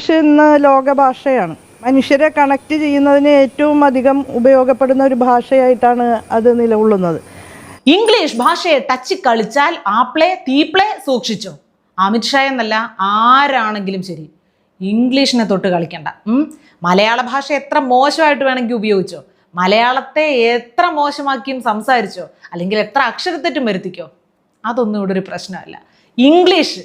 English ഇന്ന് ലോക ഭാഷയാണ് മനുഷ്യരെ കണക്ട് ചെയ്യുന്നതിന് ഏറ്റവും അധികം ഉപയോഗപ്പെടുന്ന ഒരു ഭാഷയായിട്ടാണ് അത് നിലകൊള്ളുന്നത്. ഇംഗ്ലീഷ് ഭാഷയെ ടച്ച് കളിച്ചാൽ ആപ്ലേ തീപ്ലെ സൂക്ഷിച്ചോ. അമിത്ഷാ എന്നല്ല ആരാണെങ്കിലും ശരി ഇംഗ്ലീഷിനെ തൊട്ട് കളിക്കണ്ട. മലയാള ഭാഷ എത്ര മോശമായിട്ട് വേണമെങ്കിൽ ഉപയോഗിച്ചോ? മലയാളത്തെ എത്ര മോശമാക്കിയും സംസാരിച്ചോ? അല്ലെങ്കിൽ എത്ര അക്ഷരത്തെറ്റും വരുത്തിക്കോ? അതൊന്നും ഇവിടെ ഒരു പ്രശ്നമല്ല. English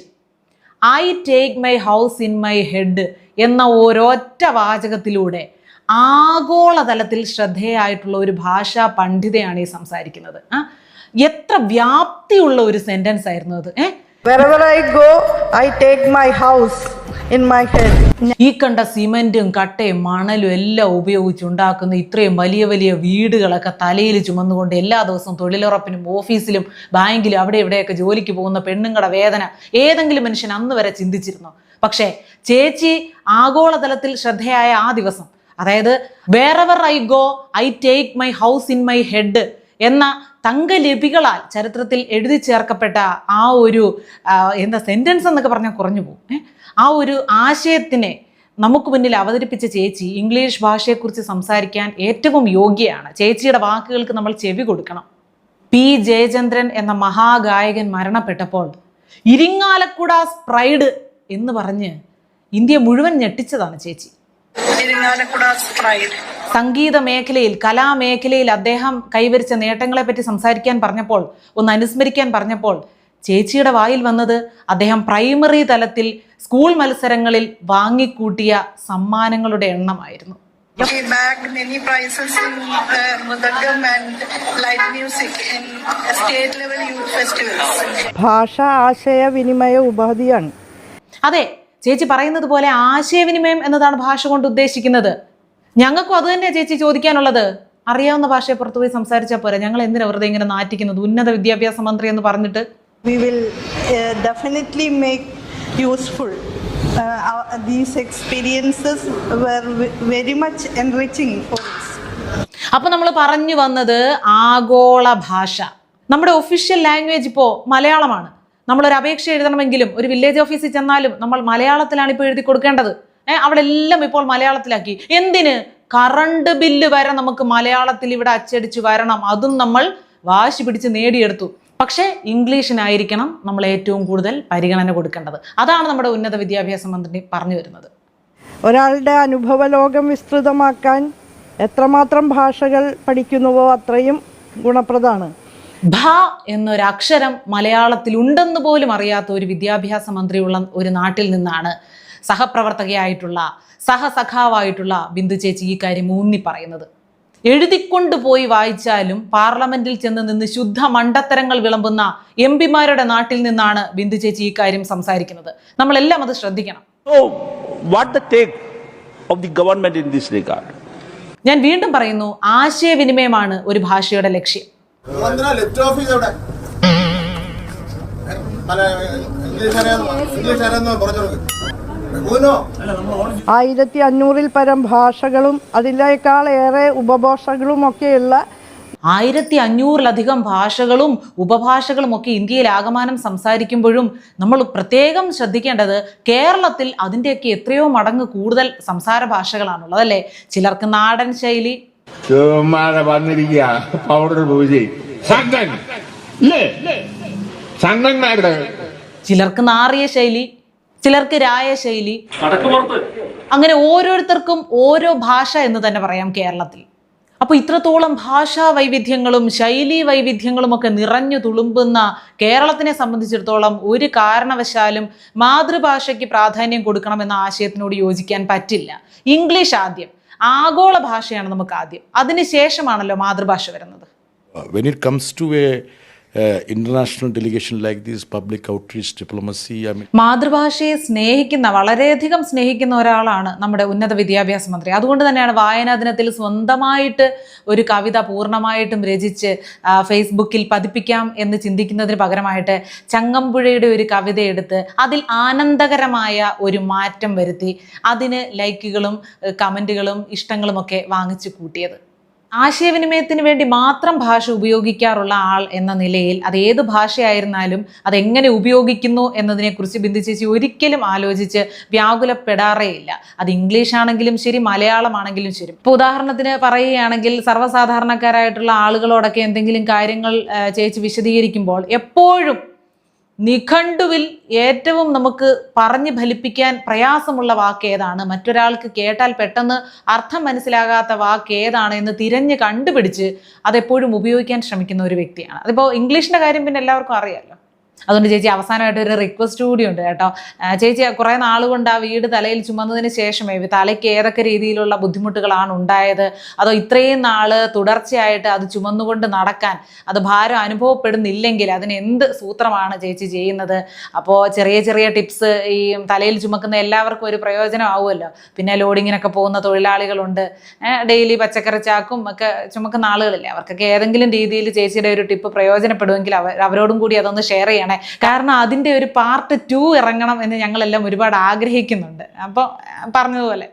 I take my house in my head എന്ന ഒരൊറ്റ വാചകത്തിലൂടെ ആഗോളതലത്തിൽ ശ്രദ്ധേയായിട്ടുള്ള ഒരു ഭാഷാ പണ്ഡിതയാണ് ഈ സംസാരിക്കുന്നത്. എത്ര വ്യാപ്തിയുള്ള ഒരു സെന്റൻസ് ആയിരുന്നു അത്. ഏ wherever I go I take my house ഈ കണ്ട സിമെന്റും കട്ടയും മണലും എല്ലാം ഉപയോഗിച്ചുണ്ടാക്കുന്ന ഇത്രയും വലിയ വലിയ വീടുകളൊക്കെ തലയിൽ ചുമന്നുകൊണ്ട് എല്ലാ ദിവസവും തൊഴിലുറപ്പിനും ഓഫീസിലും ബാങ്കിലും അവിടെ ഇവിടെയൊക്കെ ജോലിക്ക് പോകുന്ന പെണ്ണുങ്ങളുടെ വേദന ഏതെങ്കിലും മനുഷ്യൻ അന്ന് വരെ ചിന്തിച്ചിരുന്നു. പക്ഷേ ചേച്ചി ആഗോളതലത്തിൽ ശ്രദ്ധയായ ആ ദിവസം അതായത് wherever I go I take my house in my head എന്ന തങ്കലിപികളാൽ ചരിത്രത്തിൽ എഴുതി ചേർക്കപ്പെട്ട ആ ഒരു എന്താ സെന്റൻസ് എന്നൊക്കെ പറഞ്ഞാൽ കുറഞ്ഞു പോകും. ആ ഒരു ആശയത്തിനെ നമുക്ക് മുന്നിൽ അവതരിപ്പിച്ച ചേച്ചി ഇംഗ്ലീഷ് ഭാഷയെക്കുറിച്ച് സംസാരിക്കാൻ ഏറ്റവും യോഗ്യയാണ്. ചേച്ചിയുടെ വാക്കുകൾക്ക് നമ്മൾ ചെവി കൊടുക്കണം. പി. ജയചന്ദ്രൻ എന്ന മഹാഗായകൻ മരണപ്പെട്ടപ്പോൾ ഇരിങ്ങാലക്കുട സ്പ്രൈഡ് എന്ന് പറഞ്ഞ് ഇന്ത്യ മുഴുവൻ ഞെട്ടിച്ചതാണ് ചേച്ചി. സംഗീത മേഖലയിൽ കലാമേഖലയിൽ അദ്ദേഹം കൈവരിച്ച നേട്ടങ്ങളെ പറ്റി സംസാരിക്കാൻ പറഞ്ഞപ്പോൾ ഒന്ന് അനുസ്മരിക്കാൻ പറഞ്ഞപ്പോൾ ചേച്ചിയുടെ വായിൽ വന്നത് അദ്ദേഹം പ്രൈമറി തലത്തിൽ സ്കൂൾ മത്സരങ്ങളിൽ വാങ്ങിക്കൂട്ടിയ സമ്മാനങ്ങളുടെ എണ്ണമായിരുന്നു. He bagged many prizes in uh, Mudagam and light music in state level youth festivals. ഭാഷ ആശയവിനിമയ ഉപാധിയാണ്. അതെ ചേച്ചി പറയുന്നത് പോലെ ആശയവിനിമയം എന്നതാണ് ഭാഷ കൊണ്ട് ഉദ്ദേശിക്കുന്നത്. ഞങ്ങൾക്കും അത് തന്നെയാണ് ചേച്ചി ചോദിക്കാനുള്ളത്. അറിയാവുന്ന ഭാഷയെ പുറത്തു പോയി സംസാരിച്ചാൽ പോരെ. ഞങ്ങൾ എന്തിനാ വെറുതെ ഇങ്ങനെ നാറ്റിക്കുന്നത്? ഉന്നത വിദ്യാഭ്യാസ മന്ത്രി എന്ന് പറഞ്ഞിട്ട്. We will definitely make useful. Our, these experiences were ve- very much enriching for us. അപ്പൊ നമ്മൾ പറഞ്ഞു വന്നത് ആഗോള ഭാഷ. നമ്മുടെ ഒഫീഷ്യൽ ലാംഗ്വേജ് ഇപ്പോ മലയാളമാണ്. നമ്മളൊരു അപേക്ഷ എഴുതണമെങ്കിലും ഒരു വില്ലേജ് ഓഫീസിൽ ചെന്നാലും നമ്മൾ മലയാളത്തിലാണ് ഇപ്പോൾ എഴുതി കൊടുക്കേണ്ടത്. അവിടെ എല്ലാം ഇപ്പോൾ മലയാളത്തിലാക്കി. എന്തിന്? കറണ്ട് ബില്ല് വരെ നമുക്ക് മലയാളത്തിൽ ഇവിടെ അച്ചടിച്ച് വരണം. അതും നമ്മൾ വാശി പിടിച്ച് നേടിയെടുത്തു. പക്ഷേ ഇംഗ്ലീഷിനായിരിക്കണം നമ്മൾ ഏറ്റവും കൂടുതൽ പരിഗണന കൊടുക്കേണ്ടത്. അതാണ് നമ്മുടെ ഉന്നത വിദ്യാഭ്യാസ മന്ത്രി പറഞ്ഞു വരുന്നത്. ഒരാളുടെ അനുഭവ ലോകം വിസ്തൃതമാക്കാൻ എത്രമാത്രം ഭാഷകൾ പഠിക്കുന്നുവോ അത്രയും ഗുണപ്രദമാണ്. ഭ എന്നൊരക്ഷരം മലയാളത്തിൽ ഉണ്ടെന്ന് പോലും അറിയാത്ത ഒരു വിദ്യാഭ്യാസ മന്ത്രിയുള്ള ഒരു നാട്ടിൽ നിന്നാണ് സഹപ്രവർത്തകയായിട്ടുള്ള സഹസഖാവായിട്ടുള്ള ബിന്ദു ചേച്ചി ഈ കാര്യം ഊന്നി പറയുന്നത് എഴുതിക്കൊണ്ട് പോയി വായിച്ചാലും പാർലമെന്റിൽ ചെന്ന് നിന്ന് ശുദ്ധ മണ്ടത്തരങ്ങൾ വിളമ്പുന്ന എം പിമാരുടെ നാട്ടിൽ നിന്നാണ് ബിന്ദു ചേച്ചി ഈ കാര്യം സംസാരിക്കുന്നത്. നമ്മളെല്ലാം അത് ശ്രദ്ധിക്കണം. So, what the take of the government in this regard? ഞാൻ വീണ്ടും പറയുന്നു ആശയവിനിമയമാണ് ഒരു ഭാഷയുടെ ലക്ഷ്യം. ഇംഗ്ലീഷ് ഇംഗ്ലീഷ് പറഞ്ഞു ആയിരത്തി അഞ്ഞൂറിൽ പരം ഭാഷകളും അതിലേക്കാളേറെ ഏറെ ഉപഭാഷകളും ഒക്കെയുള്ള ആയിരത്തി അഞ്ഞൂറിലധികം ഭാഷകളും ഉപഭാഷകളും ഒക്കെ ഇന്ത്യയിൽ ആകമാനം സംസാരിക്കുമ്പോഴും നമ്മൾ പ്രത്യേകം ശ്രദ്ധിക്കേണ്ടത് കേരളത്തിൽ അതിന്റെയൊക്കെ എത്രയോ മടങ്ങ് കൂടുതൽ സംസാര ഭാഷകളാണുള്ളത് അല്ലേ? ചിലർക്ക് നാടൻ ശൈലി. ചിലർക്ക് നാറിയ ശൈലി. ചിലർക്ക് രായ ശൈലി അങ്ങനെ ഓരോരുത്തർക്കും ഓരോ ഭാഷ എന്ന് തന്നെ പറയാം കേരളത്തിൽ. അപ്പോൾ ഇത്രത്തോളം ഭാഷാ വൈവിധ്യങ്ങളും ശൈലീ വൈവിധ്യങ്ങളും ഒക്കെ നിറഞ്ഞു തുളുമ്പുന്ന കേരളത്തിനെ സംബന്ധിച്ചിടത്തോളം ഒരു കാരണവശാലും മാതൃഭാഷയ്ക്ക് പ്രാധാന്യം കൊടുക്കണമെന്ന ആശയത്തിനോട് യോജിക്കാൻ പറ്റില്ല. ഇംഗ്ലീഷ് ആദ്യം. ആഗോള ഭാഷയാണ് നമുക്ക് ആദ്യം. അതിനുശേഷമാണല്ലോ മാതൃഭാഷ വരുന്നത്. When it comes to a delegation like these public outreach mean, മാതൃഭാഷയെ സ്നേഹിക്കുന്ന വളരെയധികം സ്നേഹിക്കുന്ന ഒരാളാണ് നമ്മുടെ ഉന്നത വിദ്യാഭ്യാസ മന്ത്രി. അതുകൊണ്ട് തന്നെയാണ് വായനാ ദിനത്തിൽ സ്വന്തമായിട്ട് ഒരു കവിത പൂർണമായിട്ടും രചിച്ച് ഫേസ്ബുക്കിൽ പതിപ്പിക്കാം എന്ന് ചിന്തിക്കുന്നതിന് പകരമായിട്ട് ചങ്ങമ്പുഴയുടെ ഒരു കവിത എടുത്ത് അതിൽ ആനന്ദകരമായ ഒരു മാറ്റം വരുത്തി അതിന് ലൈക്കുകളും കമന്റുകളും ഇഷ്ടങ്ങളും ഒക്കെ വാങ്ങിച്ചു കൂട്ടിയത്. ആശയവിനിമയത്തിന് വേണ്ടി മാത്രം ഭാഷ ഉപയോഗിക്കാറുള്ള ആൾ എന്ന നിലയിൽ അത് ഏത് ഭാഷയായിരുന്നാലും അതെങ്ങനെ ഉപയോഗിക്കുന്നു എന്നതിനെക്കുറിച്ച് ബിന്ദു ചേച്ചി ഒരിക്കലും ആലോചിച്ച് വ്യാകുലപ്പെടാറേയില്ല. അത് ഇംഗ്ലീഷ് ആണെങ്കിലും ശരി മലയാളമാണെങ്കിലും ശരി. ഇപ്പോൾ ഉദാഹരണത്തിന് പറയുകയാണെങ്കിൽ സർവസാധാരണക്കാരായിട്ടുള്ള ആളുകളോടൊക്കെ എന്തെങ്കിലും കാര്യങ്ങൾ ചേച്ചി വിശദീകരിക്കുമ്പോൾ എപ്പോഴും നിഘണ്ടുവിൽ ഏറ്റവും നമുക്ക് പറഞ്ഞു ഫലിപ്പിക്കാൻ പ്രയാസമുള്ള വാക്ക് ഏതാണ് മറ്റൊരാൾക്ക് കേട്ടാൽ പെട്ടെന്ന് അർത്ഥം മനസ്സിലാകാത്ത വാക്ക് ഏതാണ് എന്ന് തിരഞ്ഞ് കണ്ടുപിടിച്ച് അതെപ്പോഴും ഉപയോഗിക്കാൻ ശ്രമിക്കുന്ന ഒരു വ്യക്തിയാണ്. അതിപ്പോൾ ഇംഗ്ലീഷിന്റെ കാര്യം പിന്നെ എല്ലാവർക്കും അറിയാമല്ലോ അതുകൊണ്ട് ചേച്ചി അവസാനമായിട്ട് ഒരു റിക്വസ്റ്റ് കൂടി ഉണ്ട് കേട്ടോ ചേച്ചി കുറേ നാളുകൊണ്ട് ആ വീട് തലയിൽ ചുമന്നതിന് ശേഷമേ തലയ്ക്ക് ഏതൊക്കെ രീതിയിലുള്ള ബുദ്ധിമുട്ടുകളാണ് ഉണ്ടായത്? അതോ ഇത്രയും നാൾ തുടർച്ചയായിട്ട് അത് ചുമന്നുകൊണ്ട് നടക്കാൻ അത് ഭാരം അനുഭവപ്പെടുന്നില്ലെങ്കിൽ അതിന് എന്ത് സൂത്രമാണ് ചേച്ചി ചെയ്യുന്നത്? അപ്പോൾ ചെറിയ ചെറിയ ടിപ്സ് ഈ തലയിൽ ചുമക്കുന്ന എല്ലാവർക്കും ഒരു പ്രയോജനമാവുമല്ലോ. പിന്നെ ലോഡിങ്ങിനൊക്കെ പോകുന്ന തൊഴിലാളികളുണ്ട്. ഡെയിലി പച്ചക്കറി ചാക്കും ഒക്കെ ചുമക്കുന്ന ആളുകളില്ലേ? അവർക്കൊക്കെ ഏതെങ്കിലും രീതിയിൽ ചേച്ചിയുടെ ഒരു ടിപ്പ് പ്രയോജനപ്പെടുമെങ്കിൽ അവരോടും കൂടി അതൊന്ന് ഷെയർ ചെയ്യണേ. കാരണം അതിന്റെ ഒരു പാർട്ട് ടു ഇറങ്ങണം എന്ന് ഞങ്ങളെല്ലാം ഒരുപാട് ആഗ്രഹിക്കുന്നുണ്ട്. അപ്പോൾ പറഞ്ഞതുപോലെ.